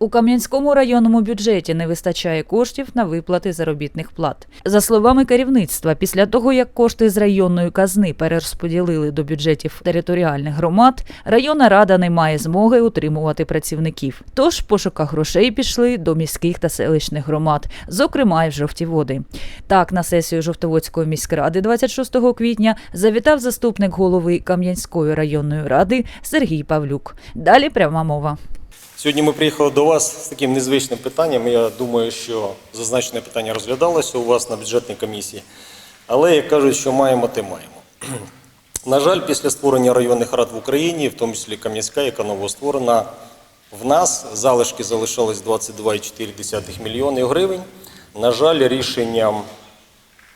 У Кам'янському районному бюджеті не вистачає коштів на виплати заробітних плат. За словами керівництва, після того як кошти з районної казни перерозподілили до бюджетів територіальних громад, районна рада не має змоги утримувати працівників. Тож в пошуках грошей пішли до міських та селищних громад, зокрема й в жовті води. Так, на сесію Жовтоводської міськради 26 квітня завітав заступник голови Кам'янської районної ради Сергій Павлюк. Далі пряма мова. Сьогодні ми приїхали до вас з таким незвичним питанням. Я думаю, що зазначене питання розглядалося у вас на бюджетній комісії. Але як кажуть, що маємо, те маємо. На жаль, після створення районних рад в Україні, в тому числі Кам'янська, яка новостворена, в нас залишки залишались 22,4 мільйони гривень. На жаль, рішенням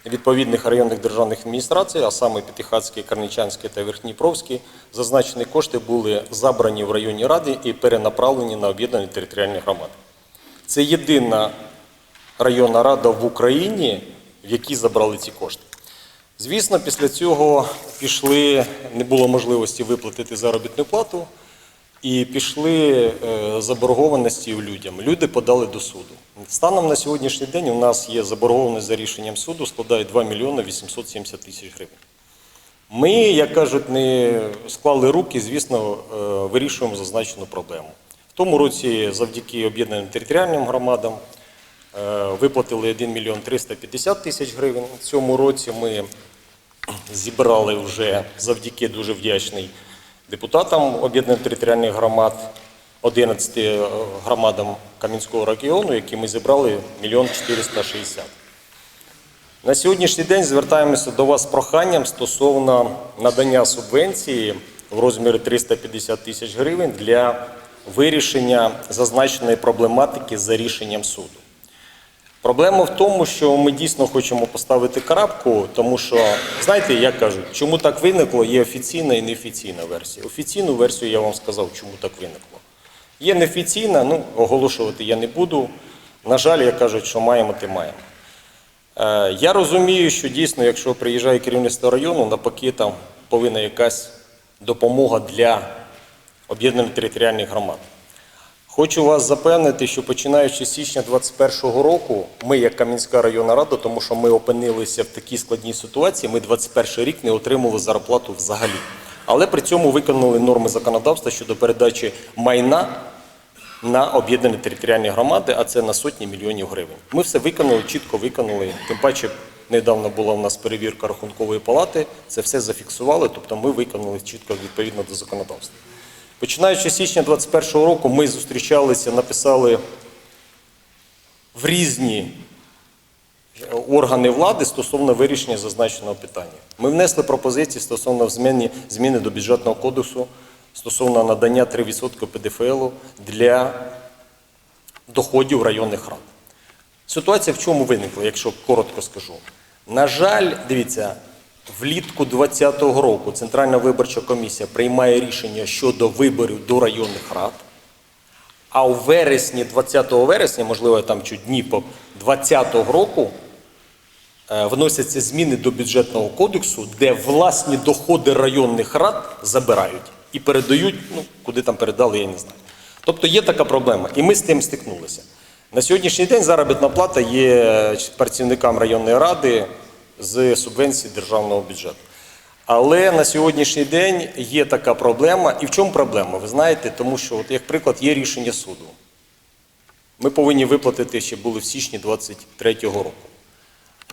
відповідних районних державних адміністрацій, а саме П'ятихатський, Карничанський та Верхніпровський, зазначені кошти були забрані в районній раді і перенаправлені на об'єднані територіальні громади. Це єдина районна рада в Україні, в якій забрали ці кошти. Звісно, після цього пішли, не було можливості виплатити заробітну плату, і пішли е, заборгованості людям. Люди подали до суду. Станом на сьогоднішній день у нас є заборгованість за рішенням суду, складає 2 мільйони 870 тисяч гривень. Ми, як кажуть, не склали руки, звісно, е, вирішуємо зазначену проблему. В тому році, завдяки об'єднаним територіальним громадам, е, виплатили 1 мільйон 350 тисяч гривень. В цьому році ми зібрали вже завдяки дуже вдячний депутатам об'єднаних територіальних громад, 11 е, громадам Кам'янського регіону, які ми зібрали 1 460. На сьогоднішній день звертаємося до вас з проханням стосовно надання субвенції в розмірі 350 тисяч гривень для вирішення зазначеної проблематики за рішенням суду. Проблема в тому, що ми дійсно хочемо поставити крапку, тому що, знаєте, як кажуть, чому так виникло, є офіційна і неофіційна версія. Офіційну версію я вам сказав, чому так виникло. Є неофіційна, ну, оголошувати я не буду. На жаль, як кажуть, що маємо, те маємо. Е, Я розумію, що дійсно, якщо приїжджає керівництво району, навпаки, там повинна якась допомога для об'єднаних територіальних громад. Хочу вас запевнити, що починаючи з січня 2021 року, ми, як Кам'янська районна рада, тому що ми опинилися в такій складній ситуації, ми 21 рік не отримали зарплату взагалі. Але при цьому виконали норми законодавства щодо передачі майна на об'єднані територіальні громади, а це на сотні мільйонів гривень. Ми все виконали, чітко виконали. Тим паче, недавно була у нас перевірка рахункової палати, це все зафіксували, тобто ми виконали чітко відповідно до законодавства. Починаючи з січня 2021 року, ми зустрічалися, написали в різні органи влади стосовно вирішення зазначеного питання. Ми внесли пропозиції стосовно зміни, зміни до бюджетного кодексу стосовно надання 3% ПДФЛ для доходів районних рад. Ситуація в чому виникла, якщо коротко скажу. На жаль, дивіться, влітку 2020 року Центральна виборча комісія приймає рішення щодо виборів до районних рад. А у вересні, 20 вересня, можливо, там чуть дні по 2020 року, е, вносяться зміни до бюджетного кодексу, де власні доходи районних рад забирають і передають, ну, куди там передали, я не знаю. Тобто є така проблема, і ми з тим стикнулися. На сьогоднішній день заробітна плата є працівникам районної ради з субвенції державного бюджету. Але на сьогоднішній день є така проблема. І в чому проблема? Ви знаєте, тому що, от, як приклад, є рішення суду. Ми повинні виплатити ще були в січні 23-го року.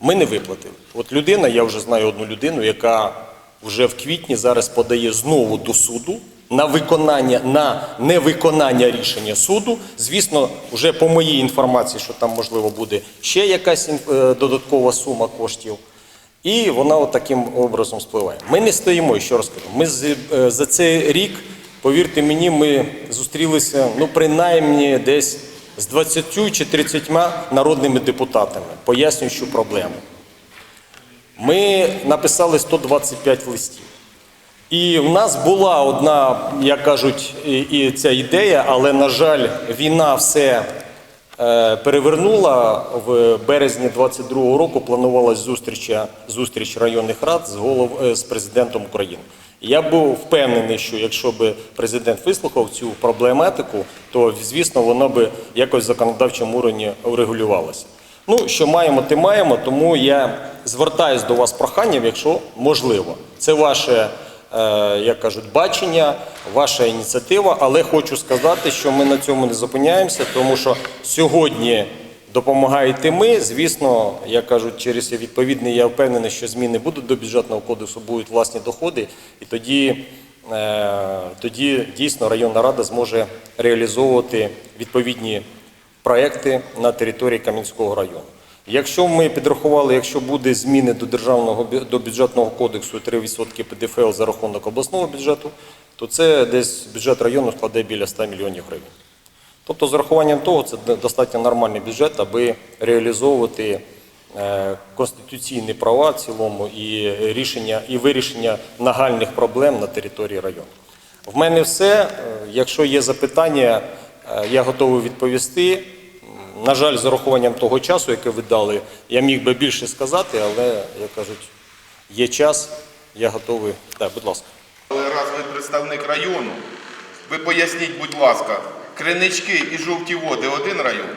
Ми не виплатили. От людина, я вже знаю одну людину, яка вже в квітні зараз подає знову до суду на виконання, на невиконання рішення суду. Звісно, вже по моїй інформації, що там можливо буде ще якась е, додаткова сума коштів. І вона от таким образом спливає. Ми не стоїмо, що розкажу. Ми е, за цей рік, повірте мені, ми зустрілися ну, принаймні десь з 20 чи 30 народними депутатами, пояснюючи проблему. Ми написали 125 листів. І в нас була одна, як кажуть, і, ця ідея, але, на жаль, війна все перевернула. В березні 22-го року планувалась зустріч, зустріч районних рад з, голов, е, з президентом України. Я був впевнений, що якщо б президент вислухав цю проблематику, то звісно вона би якось в законодавчому уровні урегулювалася. Ну, що маємо, те маємо, тому я звертаюсь до вас проханням, якщо можливо. Це ваше, е, як кажуть, бачення, ваша ініціатива, але хочу сказати, що ми на цьому не зупиняємося, тому що сьогодні допомагаєте ми. Звісно, як кажуть, через відповідний, я впевнений, що зміни будуть до бюджетного кодексу, будуть власні доходи, і тоді, е, тоді дійсно районна рада зможе реалізовувати відповідні проекти на території Кам'янського району. Якщо ми підрахували, якщо буде зміни до державного до бюджетного кодексу 3% ПДФЛ за рахунок обласного бюджету, то це десь бюджет району складе біля 100 мільйонів гривень. Тобто, з урахуванням того, це достатньо нормальний бюджет, аби реалізовувати е, конституційні права в цілому і рішення і вирішення нагальних проблем на території району. В мене все. Е, Якщо є запитання, е, я готовий відповісти. На жаль, з урахуванням того часу, який ви дали, я міг би більше сказати, але, як кажуть, є час, я готовий. Так, будь ласка. Але раз ви представник району, ви поясніть, будь ласка, кринички і жовті води один район?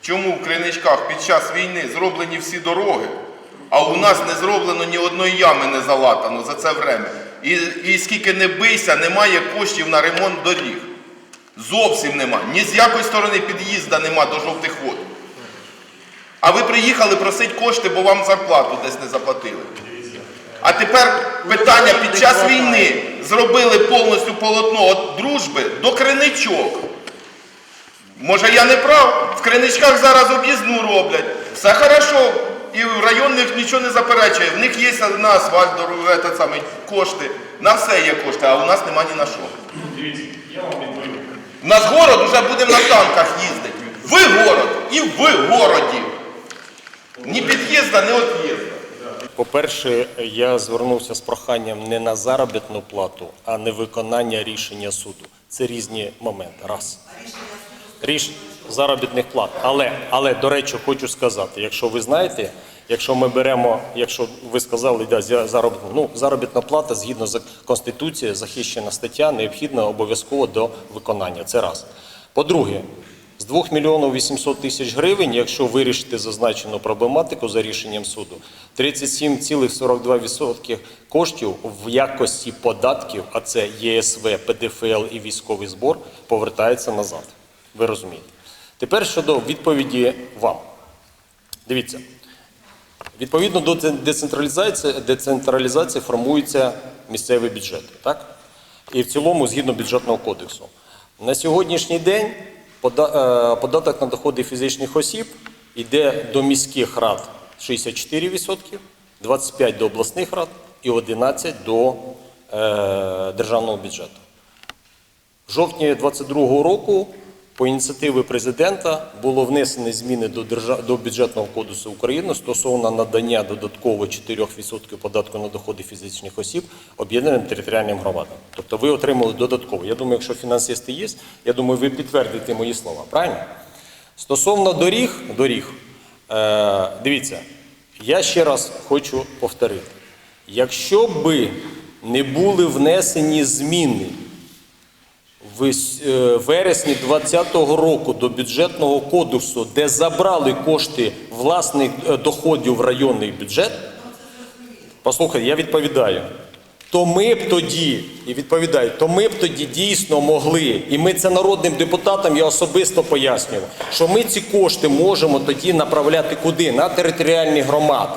Чому в криничках під час війни зроблені всі дороги, а у нас не зроблено ні одної ями не залатано за це время? І, і скільки не бийся, немає коштів на ремонт доріг. Зовсім нема. Ні з якої сторони під'їзда нема до жовтих вод. А ви приїхали просити кошти, бо вам зарплату десь не заплатили. А тепер питання під час війни зробили повністю полотно від дружби до криничок. Може я не прав? В криничках зараз об'їзну роблять. Все хорошо. І в районних нічого не заперечує. В них є на асфальт дорогу, самий, кошти. На все є кошти, а у нас нема ні на що. У нас город уже будемо на танках їздити. Ви город і ви городі. Ні під'їзда, ні от'їзда. По-перше, я звернувся з проханням не на заробітну плату, а на виконання рішення суду. Це різні моменти. Раз. Ріш заробітних плат. Але, але, до речі, хочу сказати, якщо ви знаєте, якщо ми беремо, якщо ви сказали, да, заробітну, ну, заробітна плата згідно з Конституцією, захищена стаття, необхідна обов'язково до виконання. Це раз. По-друге, з 2 мільйонів 800 тисяч гривень, якщо вирішити зазначену проблематику за рішенням суду, 37,42% коштів в якості податків, а це ЄСВ, ПДФЛ і військовий збор, повертається назад. Ви розумієте? Тепер щодо відповіді вам. Дивіться, відповідно до децентралізації, децентралізації формуються місцеві бюджети, так? І в цілому згідно бюджетного кодексу. На сьогоднішній день е, податок на доходи фізичних осіб йде до міських рад 64%, 25% до обласних рад і 11% до е, державного бюджету. В жовтні 2022 року по ініціативі президента було внесені зміни до, держа... до бюджетного кодексу України стосовно надання додатково 4% податку на доходи фізичних осіб об'єднаним територіальним громадам. Тобто ви отримали додатково. Я думаю, якщо фінансисти є, я думаю, ви підтвердите мої слова. Правильно? Стосовно доріг, доріг, е, дивіться, я ще раз хочу повторити: якщо би не були внесені зміни вересні 2020 року до бюджетного кодексу, де забрали кошти власних е, доходів в районний бюджет, послухай, я відповідаю. То ми б тоді, і відповідаю, то ми б тоді дійсно могли, і ми це народним депутатам я особисто пояснював, що ми ці кошти можемо тоді направляти куди? На територіальні громади.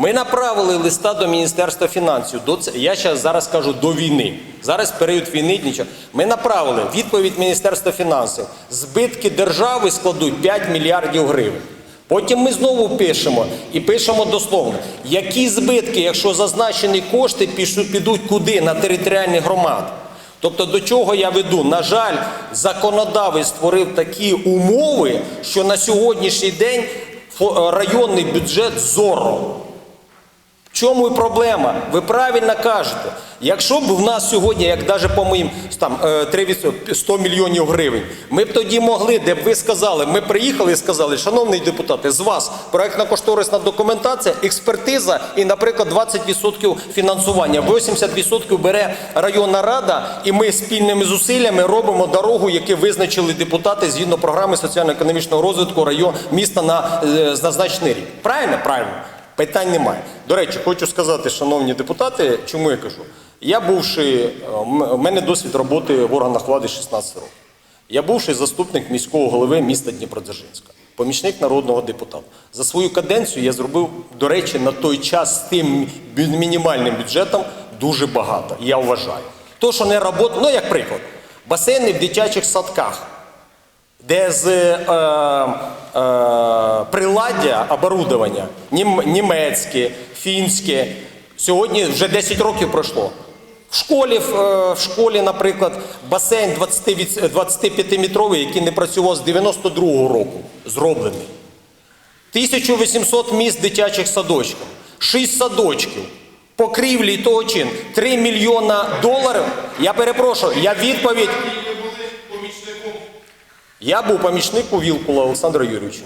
Ми направили листа до Міністерства фінансів. До це я ще зараз кажу до війни. Зараз період війни нічого. Ми направили відповідь Міністерства фінансів. Збитки держави складуть 5 мільярдів гривень. Потім ми знову пишемо і пишемо дословно, які збитки, якщо зазначені кошти, пішу- підуть куди? На територіальні громади. Тобто до чого я веду? На жаль, законодавець створив такі умови, що на сьогоднішній день районний бюджет зоро. Чому і проблема? Ви правильно кажете. Якщо б в нас сьогодні, як навіть по моїм там е, 3%, 100 мільйонів гривень, ми б тоді могли, де б ви сказали, ми приїхали і сказали, шановний депутати, з вас проектно-кошторисна документація, експертиза і, наприклад, 20% фінансування, 80% бере районна рада, і ми спільними зусиллями робимо дорогу, яку визначили депутати згідно програми соціально-економічного розвитку район міста на е, зазначений рік. Правильно? Правильно. Питань немає. До речі, хочу сказати, шановні депутати, чому я кажу? Я бувши, е, у мене досвід роботи в органах влади 16 років. Я бувший заступник міського голови міста Дніпродзержинська, помічник народного депутата. За свою каденцію я зробив, до речі, на той час з тим мінімальним бюджетом дуже багато. Я вважаю. То, що не робота, ну як приклад, басейни в дитячих садках де з е, е, приладдя оборудовання німецьке, фінське, сьогодні вже 10 років пройшло. В школі, в, е, школі, наприклад, басейн 20 25-метровий, який не працював з 92-го року, зроблений. 1800 місць дитячих садочків, 6 садочків, покрівлі і того чин, 3 мільйона доларів. Я перепрошую, я відповідь. Я був помічник у Вілкула Олександра Юрійовича.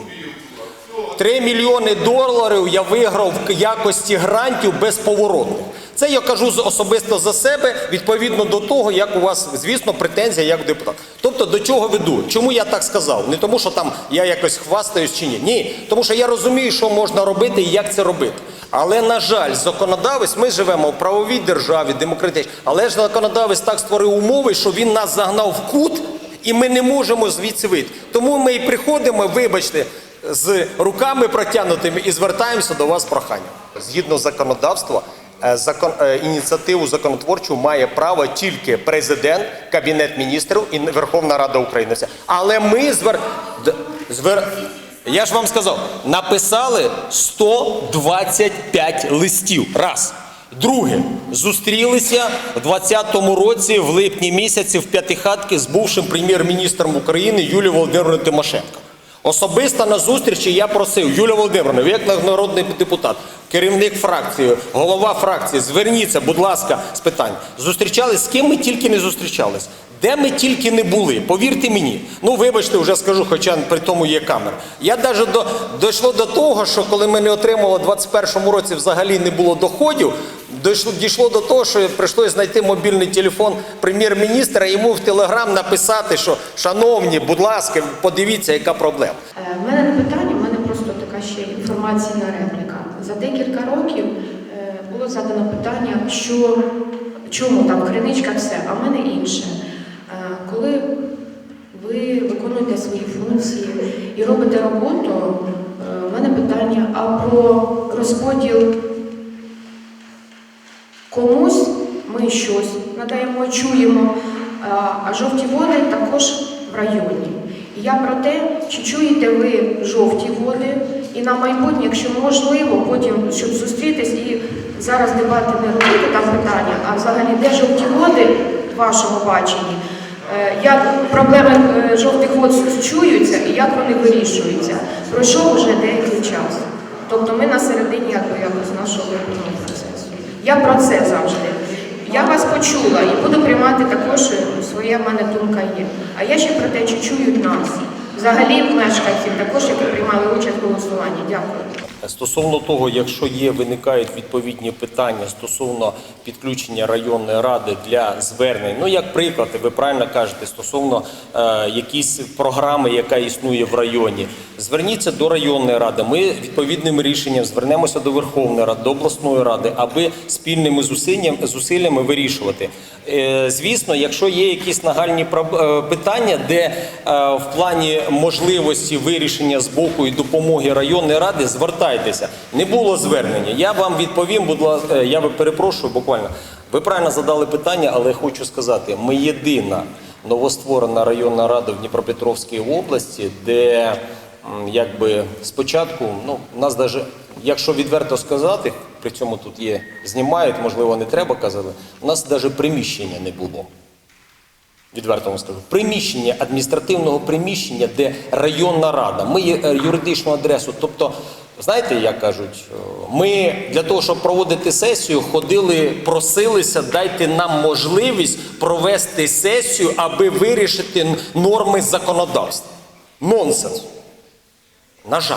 3 мільйони доларів я виграв в якості грантів безповоротних. Це я кажу особисто за себе, відповідно до того, як у вас, звісно, претензія як депутат. Тобто до чого веду? Чому я так сказав? Не тому, що там я якось хвастаюсь чи ні. Ні, тому що я розумію, що можна робити і як це робити. Але на жаль, законодавець, ми живемо в правовій державі, демократичній, але ж законодавець так створив умови, що він нас загнав в кут, і ми не можемо звідси вийти. Тому ми і приходимо, вибачте, з руками протягнутими і звертаємося до вас з проханням. Згідно законодавства, е, закон, е, ініціативу законотворчу має право тільки президент, кабінет міністрів і Верховна Рада України. Але ми звер... звер... Я ж вам сказав, написали 125 листів. Раз. Друге, зустрілися в 20-му році, в липні місяці, в п'ятихатки з бувшим прем'єр-міністром України Юлією Володимиром Тимошенко. Особисто на зустрічі я просив Юлія Володимировна, як народний депутат, керівник фракції, голова фракції, зверніться, будь ласка, з питань. Зустрічались з ким ми тільки не зустрічались. Де ми тільки не були, повірте мені. Ну, вибачте, вже скажу, хоча при тому є камера. Я навіть до, дійшло до того, що коли ми не отримали в 21-му році взагалі не було доходів, дійшло, дійшло до того, що прийшлося знайти мобільний телефон прем'єр-міністра і йому в телеграм написати, що шановні, будь ласка, подивіться, яка проблема. Е, В мене не питання, в мене просто така ще інформаційна репліка. За декілька років е, було задано питання, що чому там криничка все, а в мене інше. Е, Коли ви виконуєте свої функції і робите роботу, е, в мене питання, а про розподіл комусь ми щось надаємо, чуємо, а жовті води також в районі. Я про те, чи чуєте ви жовті води, і на майбутнє, якщо можливо, потім щоб зустрітись і зараз дебати не робити там питання, а взагалі де жовті води в вашому баченні, Е, як проблеми е, жовтих вод чуються і як вони вирішуються. Пройшов уже деякий час. Тобто ми на середині якось нашого процесу. Я про це завжди. Я вас почула і буду приймати також е, своя мене думка є. А я ще про те, чи чують нас. Взагалі мешканців також, які приймали участь в голосуванні. Дякую. Стосовно того, якщо є, виникають відповідні питання стосовно підключення районної ради для звернень, ну як приклад, ви правильно кажете, стосовно е, якісь програми, яка існує в районі, зверніться до районної ради. Ми відповідним рішенням звернемося до Верховної Ради, до обласної ради, аби спільними зусиллями, вирішувати. Е, звісно, якщо є якісь нагальні е, питання, де е, в плані можливості вирішення з боку і допомоги районної ради, звертайтеся. Не було звернення. Я вам відповім, будь ласка, я перепрошую буквально. Ви правильно задали питання, але хочу сказати, ми єдина новостворена районна рада в Дніпропетровській області, де якби спочатку, ну, нас даже, якщо відверто сказати, при цьому тут є, знімають, можливо, не треба казати, у нас навіть приміщення не було. Відверто вам скажу. Приміщення, адміністративного приміщення, де районна рада. Ми є е, юридичну адресу. Тобто знаєте, як кажуть, е, ми для того, щоб проводити сесію, ходили, просилися, дайте нам можливість провести сесію, аби вирішити норми законодавства. Нонсенс. На жаль.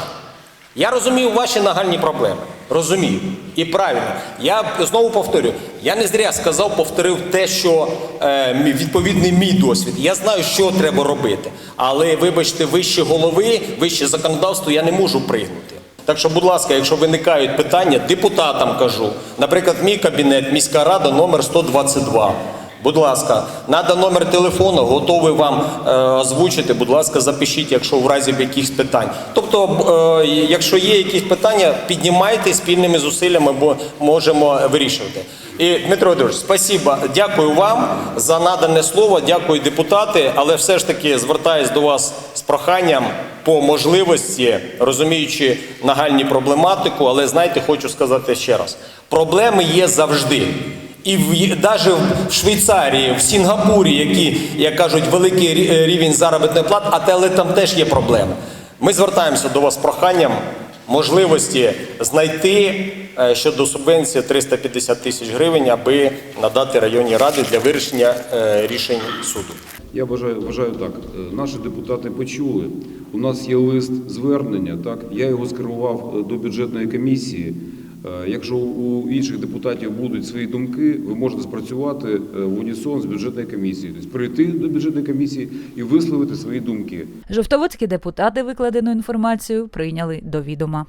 Я розумію ваші нагальні проблеми. Розумію. І правильно. Я знову повторю, я не зря сказав, повторив те, що е, відповідний мій досвід. Я знаю, що треба робити. Але, вибачте, вище голови, вище законодавство я не можу пригнути. Так що, будь ласка, якщо виникають питання, депутатам кажу. Наприклад, мій кабінет, міська рада, номер 122. Будь ласка, надо номер телефону, готовий вам е, озвучити. Будь ласка, запишіть, якщо в разі якихось питань. Тобто, е, якщо є якісь питання, піднімайте спільними зусиллями, бо можемо вирішувати. І Дмитро Володимирович, спасибо, дякую вам за надане слово, дякую депутати, але все ж таки звертаюсь до вас з проханням по можливості, розуміючи нагальні проблематику, але знаєте, хочу сказати ще раз: проблеми є завжди. І в навіть в Швейцарії, в Сінгапурі, які, як кажуть, великий рівень заробітної плати, а але там теж є проблеми. Ми звертаємося до вас з проханням можливості знайти е, щодо субвенції 350 тисяч гривень, аби надати районній раді для вирішення е, рішень суду. Я вважаю, вважаю так. Е, Наші депутати почули. У нас є лист звернення. Так я його скерував е, до бюджетної комісії. Е, Якщо у інших депутатів будуть свої думки, ви можете спрацювати е, в унісон з бюджетною комісією, тобто прийти до бюджетної комісії і висловити свої думки. Жовтоводські депутати викладену інформацію прийняли до відома.